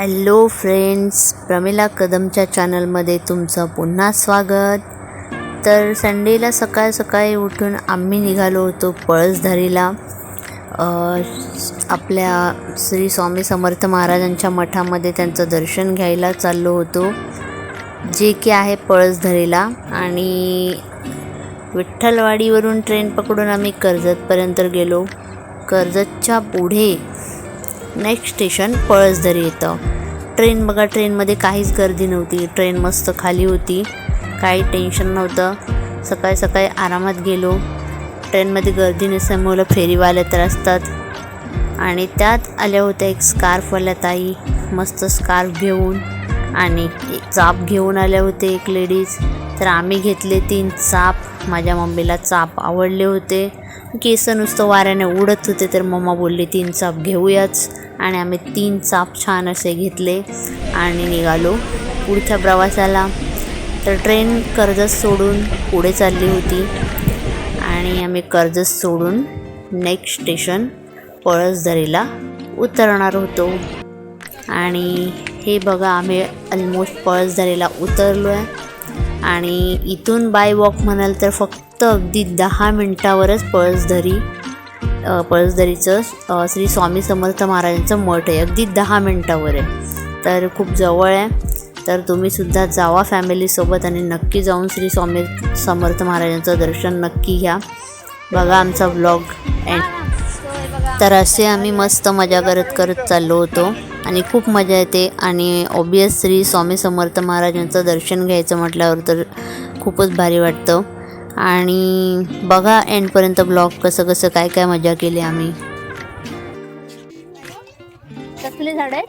Hello friends Pramila कदमच्या चॅनलमध्ये तुमचं पुन्हा स्वागत. तर संडेला सकाळ सकाळी उठून आम्ही निघालो होतो पळसधारीला. आपल्या श्री स्वामी समर्थ महाराजांच्या मठामध्ये त्यांचं दर्शन घ्यायला चाललो होतो जे की आहे पळसधारीला. आणि विठ्ठलवाडीवरून ट्रेन पकडून आम्ही कर्जतपर्यंत गेलो. कर्जतच्या पुढे नेक्स्ट स्टेशन पळसदरी येतं. ट्रेन बघा ट्रेनमध्ये काहीच गर्दी नव्हती. ट्रेन मस्त खाली होती. काही टेन्शन नव्हतं. सकाळी सकाळी आरामात गेलो. ट्रेनमध्ये गर्दी नसल्यामुळं फेरीवाले तर असतात. आणि त्यात आल्या होत्या एक स्कार्फवाल्या ताई. मस्त स्कार्फ घेऊन. आणि एक चाप घेऊन आल्या होते एक लेडीज तर आम्ही घेतले तीन चाप. माझ्या मम्मीला चाप आवडले होते. केस नुसतं वाऱ्याने उडत होते तर मम्मा बोलली तीन चाप घेऊयाच. आणि आम्ही तीन चाप छान असे घेतले आणि निघालो पुढच्या प्रवासाला. तर ट्रेन कर्जत सोडून पुढे चालली होती. आणि आम्ही कर्जत सोडून नेक्स्ट स्टेशन पळसदरीला उतरणार होतो. आणि हे बघा आम्ही ऑलमोस्ट पळसदरीला उतरलो आहे आणि इथून बाय वॉक म्हणाल तर फक्त अगदी दहा मिनटावरच पळसधरी पळसधरीचं श्री स्वामी समर्थ महाराजांचं मठ आहे. अगदी दहा मिनटावर आहे. तर खूप जवळ आहे. तर तुम्हीसुद्धा जावा फॅमिलीसोबत आणि नक्की जाऊन श्री स्वामी समर्थ महाराजांचं दर्शन नक्की घ्या. बघा आमचा व्लॉग एंड तर असे आम्ही मस्त मजा करत करत चाललो होतो. आणि खूप मजा येते. आणि ऑबियस श्री स्वामी समर्थ महाराजांचं दर्शन घ्यायचं म्हटल्यावर तर खूपच भारी वाटतं. आणि बघा एंडपर्यंत ब्लॉग कसं कसं काय काय मजा केली आम्ही. कसले झाड आहे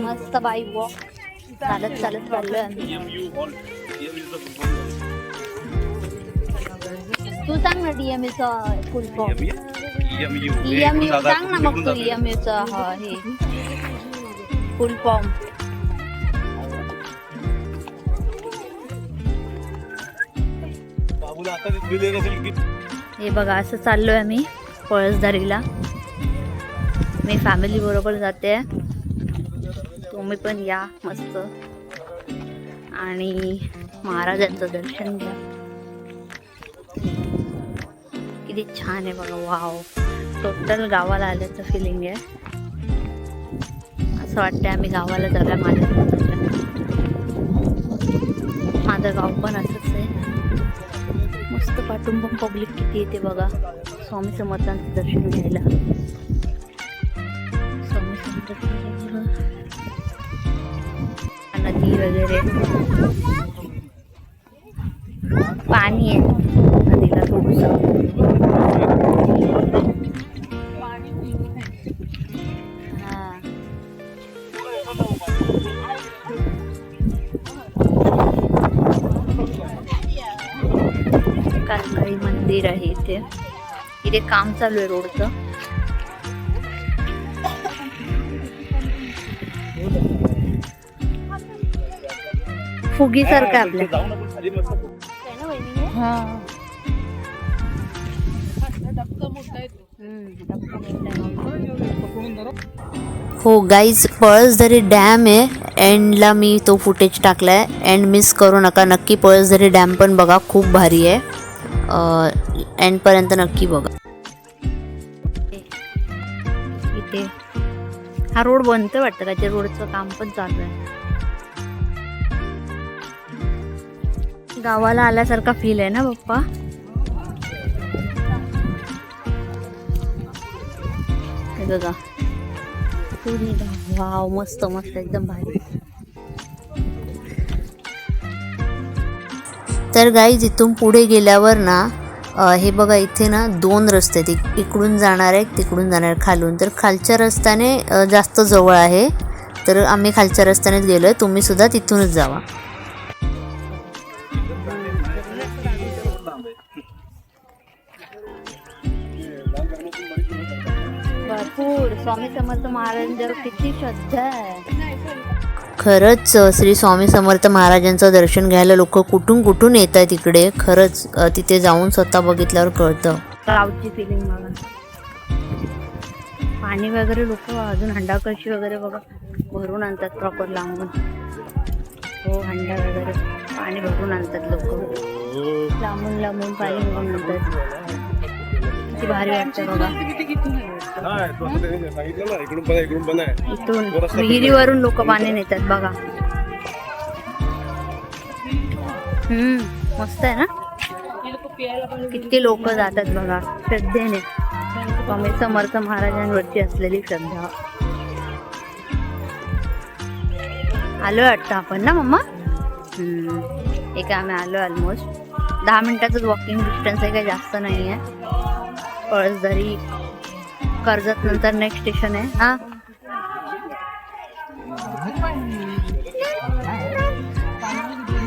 मस्त बाई वॉक चालत चालत चाललोय तू सांग ना डीएमए चा फुल फॉर्म ईएमयू सांग ना मग तू ईएमयू चा हा फुल फॉर्म हे बघा असं चाललोय आम्ही पळसदारीला. मी फॅमिली बरोबर जाते. तुम्ही पण या मस्त. आणि महाराजांचं दर्शन घ्या. किती छान आहे बघा वाव टोटल गावाला आल्याचं फिलिंग आहे. असं वाटतंय आम्ही गावाला जाऊया माझ्या माझं गाव पण असंच आहे. मस्त पाठून पब्लिक किती येते बघा. स्वामी समर्थांचं दर्शन घ्यायला. स्वामी समर्थ नदी वगैरे. आहे इथे. इथे काम चालू आहे रोडचं. फुगी सारखं हो. गाईज पळसदरी डॅम आहे. एंडला मी तो फुटेज टाकलाय. एंड मिस करू नका. नक्की पळसदरी डॅम पण बघा खूप भारी आहे. एंडपर्यंत नक्की बघा. इथे हा रोड बनतोय वाटतं का? त्या रोडचं काम पण चालू आहे. गावाला आल्यासारखा फील आहे ना पप्पा? हे बघा. वाव मस्त मस्त एकदम भारी. तर गाई जिथून पुढे गेल्यावर ना हे बघा इथे ना दोन रस्ते आहेत. इक- इकडून जाणार आहे तिकडून जाणार आहे खालून. तर खालच्या रस्त्याने जास्त जवळ आहे. तर आम्ही खालच्या रस्त्यानेच गेलो तुम्ही सुद्धा तिथूनच जावा. भरपूर. स्वामी समर्थ महाराजांच्यावर किती श्रद्धा आहे. खरंच श्री स्वामी समर्थ महाराजांचं दर्शन घ्यायला लोक कुठून कुठून येत आहेत इकडे खरंच तिथे जाऊन स्वतः बघितल्यावर कळतं. गावची फिलिंग बघा. पाणी वगैरे लोक अजून हंडा कशी वगैरे बघा. भरून आणतात प्रॉपर लांबून. हो हंडा वगैरे. पाणी भरून आणतात लोक. लांबून लांबून पाणी भरून आणतात. किती भारी वाटतं बघा. इथून विहिरीवरून लोक पाणी नेतात बघा. हम्म मस्त आहे ना? किती लोक जातात बघा. श्रद्धेने. स्वामी समर्थ महाराजांवरची असलेली श्रद्धा. आलो वाटतं आपण ना मम्मा? हम्म. एक आम्ही आलो ऑलमोस्ट दहा मिनिटाचंच वॉकिंग डिस्टन्स आहे काही जास्त नाही आहे पळसदरी कर्जत नंतर नेक्स्ट स्टेशन आहे. हा?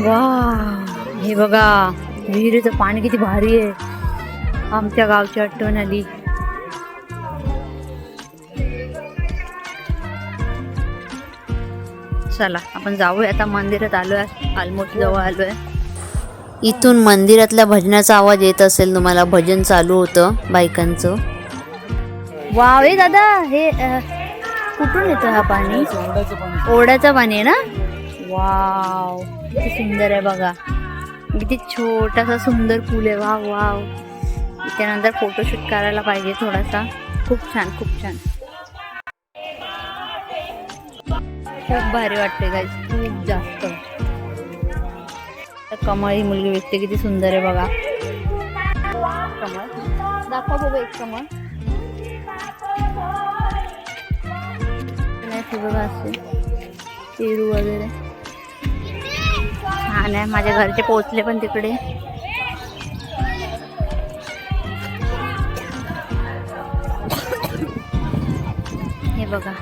वा हे बघा विहिरीचं पाणी किती भारी आहे. आमच्या गावची आठवण आली. चला आपण जाऊया आता मंदिरात आलोय ऑलमोस्ट जवळ आलोय. इथून मंदिरातल्या भजनाचा आवाज येत असेल तुम्हाला भजन चालू होतं बायकांचं. वाव हे दादा हे कुठून येतो हा पाणी? ओढ्याचं पाणी आहे ना? वाव किती सुंदर आहे बघा. किती छोटासा सुंदर पूल आहे. Wow wow. त्यानंतर फोटोशूट करायला पाहिजे थोडासा. खूप छान खूप छान. खूप भारी वाटते गाईज खूप जास्त. कमळ ही मुलगी व्यक्ती किती सुंदर आहे बघा. कमळ? दाखवा बघा एक कमळ. इथे बघा असे. पेरू वगैरे. छान आहे माझ्या घरचे पोचले पण तिकडे. हे बघा.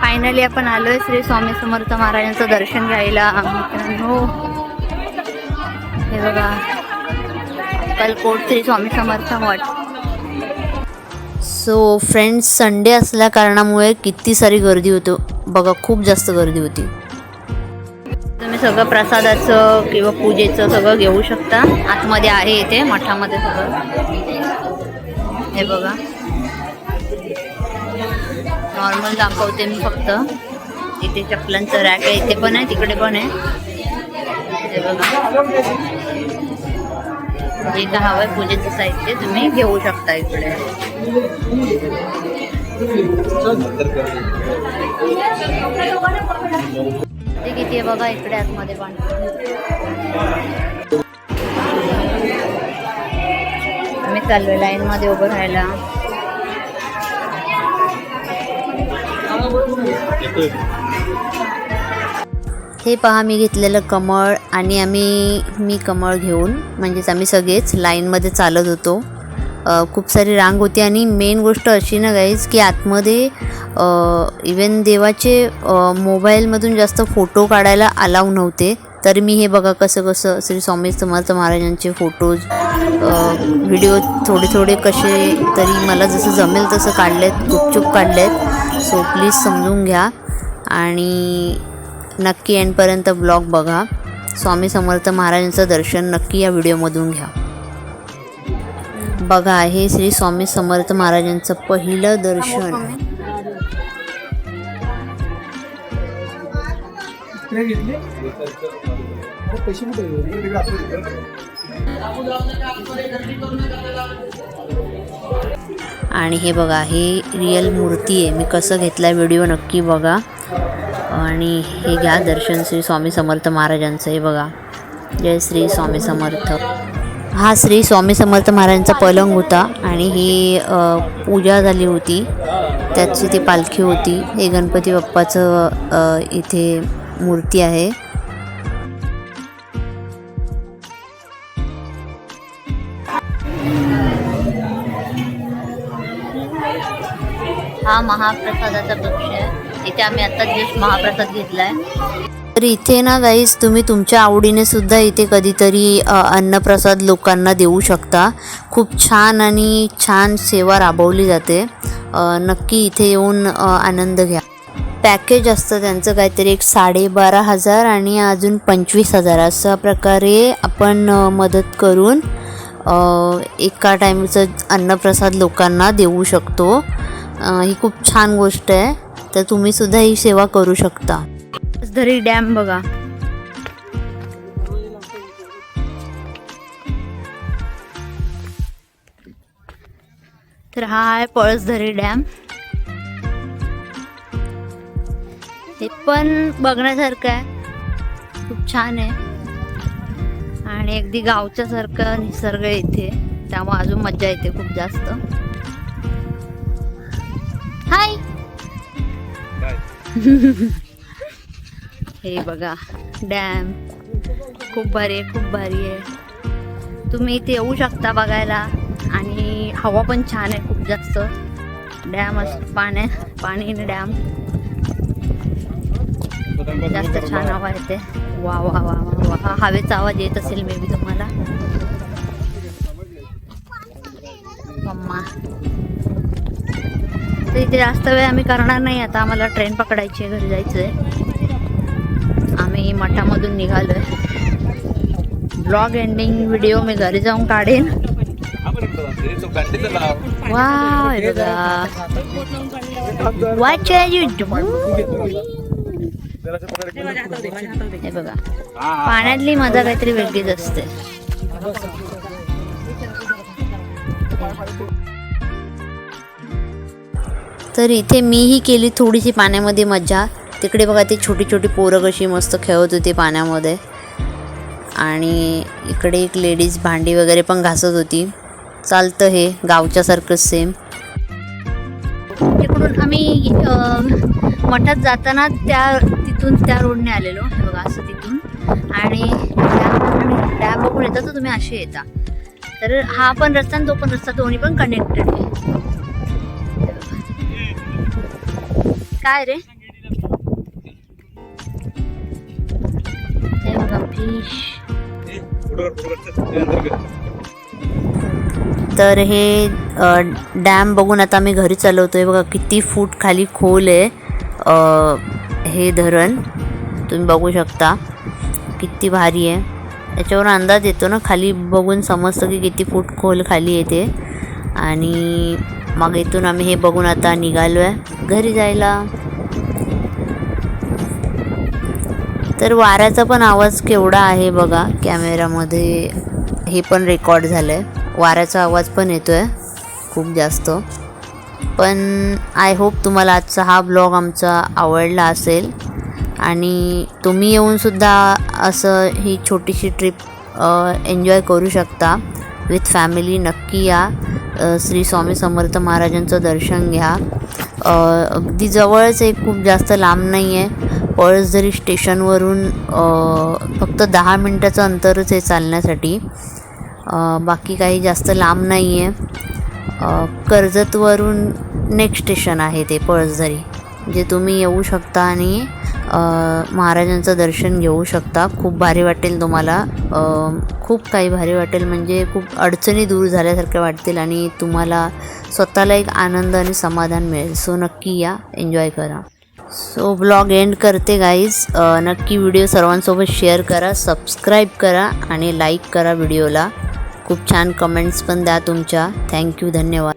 फायनली आपण आलोय श्री स्वामी समर्थ महाराजांचं दर्शन घ्यायला मित्रांनो. हे बघा. कलकोट श्री स्वामी समर्थ मठ सो फ्रेंड्स संडे असल्या कारणामुळे किती सारी गर्दी होतो. बघा खूप जास्त गर्दी होती. तुम्ही सगळं प्रसादाचं किंवा पूजेचं सगळं घेऊ शकता. आतमध्ये आहे इथे मठामध्ये सगळं. हे बघा. नॉर्मल दाखवते मी फक्त. इथे चपलांचं रॅक आहे इथे पण आहे तिकडे पण आहे. हे बघा. जे काय आहे पूजेचं साहित्य तुम्ही घेऊ शकता इकडे. ते किती आहे बघा इकडे आतमध्ये पण. आम्ही चाललोय लाईन मध्ये उभं राहायला. हे पहा मी घेतलेलं कमळ आणि आम्ही मी कमळ घेऊन म्हणजेच आम्ही सगळेच लाईनमध्ये चालत होतो. खूप सारी रांग होती. आणि मेन गोष्ट अशी ना गाईज की आतमध्ये इवन देवाचे मोबाईलमधून जास्त फोटो काढायला अलाव नव्हते. तर मी हे बघा कसं कसं श्री स्वामी समर्थ महाराजांचे फोटोज व्हिडिओ थोडे थोडे कसे तरी मला जसं जमेल तसं काढलेत गुपचूप काढलेत. सो प्लीज समजून घ्या. आणि नक्की एंडपर्यंत ब्लॉग बघा. स्वामी समर्थ महाराजांचं दर्शन नक्की या व्हिडिओमधून घ्या. बघा हे श्री स्वामी समर्थ महाराजांचं पहिलं दर्शन. आणि हे बघा हे रिअल मूर्ती आहे. मी कसं घेतला व्हिडिओ नक्की बघा. आणि हे घ्या दर्शन श्री स्वामी समर्थ महाराजांचं हे बघा. जय श्री स्वामी समर्थ. हा श्री स्वामी समर्थ महाराजांचा पलंग होता आणि ही पूजा झाली होती. त्याची ती पालखी होती. हे गणपती बाप्पाचं इथे मूर्ती आहे. हा महाप्रसादाचा कक्ष आहे. इथे आम्ही आत्ता जस्ट महाप्रसाद घेतला आहे तर इथे ना गाईज तुम्ही तुमच्या आवडीने सुद्धा इथे कधीतरी अन्नप्रसाद लोकांना देऊ शकता. खूप छान आणि छान सेवा राबवली जाते. नक्की इथे येऊन आनंद घ्या. पॅकेज असतं त्यांचं काहीतरी एक साडेबारा हजार आणि अजून पंचवीस हजार. अशा प्रकारे आपण मदत करून एका टाईमचं अन्नप्रसाद लोकांना देऊ शकतो. ही खूप छान गोष्ट आहे. तर तुम्ही सुद्धा ही सेवा करू शकता. धरी डॅम बघा. तर हा आहे पळसधरी डॅम. हे पण बघण्यासारखं आहे. खूप छान आहे. आणि अगदी गावच्या सारखं निसर्ग आहे. इथे त्यामुळे अजून मज्जा येते खूप जास्त. हाय हे बघा डॅम. खूप भारी आहे खूप भारी आहे. तुम्ही इथे येऊ शकता बघायला. आणि हवा पण छान आहे खूप जास्त. डॅम अस पाण्या पाणी डॅम. जास्त छान हवा येते. वा वा वा वा वा. हवेचा आवाज येत असेल मे बी तुम्हाला. मम्मा तर इथे जास्त वेळ आम्ही करणार नाही आता आम्हाला ट्रेन पकडायची आहे घरी जायचं आहे आम्ही मठामधून निघालोय. ब्लॉग एंडिंग व्हिडिओ मी घरी जाऊन काढेन. वा हे यू हे बघा. पाण्यातली मजा काहीतरी वेगळीच असते. तर इथे मीही केली थोडीशी पाण्यामध्ये मज्जा. तिकडे बघा ती छोटी छोटी पोरं कशी मस्त खेळत होती पाण्यामध्ये. आणि इकडे एक लेडीज भांडी वगैरे पण घासत होती. चालतं हे गावच्यासारखंच सेम तिकडून आम्ही मठात जाताना त्या तिथून त्या रोडने आलेलो. हे बघा असं तिथून. आणि डॅम डॅम बघून येता तर तुम्ही असे येता. तर हा पण रस्ता आणि तो पण रस्ता दोन्ही पण कनेक्टेड आहे. काय रे? तर हे डॅम बघून आता आम्ही घरी चालवतोय. बघा किती फूट खाली खोल आहे. हे धरण. तुम्ही बघू शकता. किती भारी आहे. याच्यावर अंदाज येतो ना खाली बघून समजतं की किती फूट खोल खाली येते आणि मग इथून आम्ही हे बघून आता निघालो आहे घरी जायला. तर वाऱ्याचा पण आवाज केवढा आहे बघा कॅमेरामध्ये. हे पण रेकॉर्ड झालं आहे वाऱ्याचा आवाज पण येतो आहे खूप जास्त. पण आय होप तुम्हाला आजचा हा ब्लॉग आमचा आवडला असेल. आणि तुम्ही येऊनसुद्धा असं ही छोटीशी ट्रिप एन्जॉय करू शकता. विथ फॅमिली नक्की या. श्री स्वामी समर्थ महाराजांचं दर्शन घ्या. अगदी जवळच आहे खूप जास्त लांब नाही आहे पळसझरी स्टेशनवरून फक्त दहा मिनटाचं अंतरच आहे चालण्यासाठी. बाकी काही जास्त लांब नाही आहे कर्जतवरून नेक्स्ट स्टेशन आहे ते पळसझरी जे तुम्ही येऊ शकता आणि महाराजांचं दर्शन घेऊ शकता. खूप भारी वाटेल तुम्हाला. खूप काही भारी वाटेल. म्हणजे खूप अडचणी दूर झाल्यासारख्या वाटतील आणि तुम्हाला स्वतःला एक आनंद आणि समाधान मिळेल. सो नक्की या. एन्जॉय करा. सो ब्लॉग एंड करते गाईज नक्की व्हिडिओ सर्वांसोबत शेअर करा सबस्क्राईब करा आणि लाईक करा व्हिडिओला खूप छान कमेंट्स पण द्या तुमच्या. थँक्यू धन्यवाद.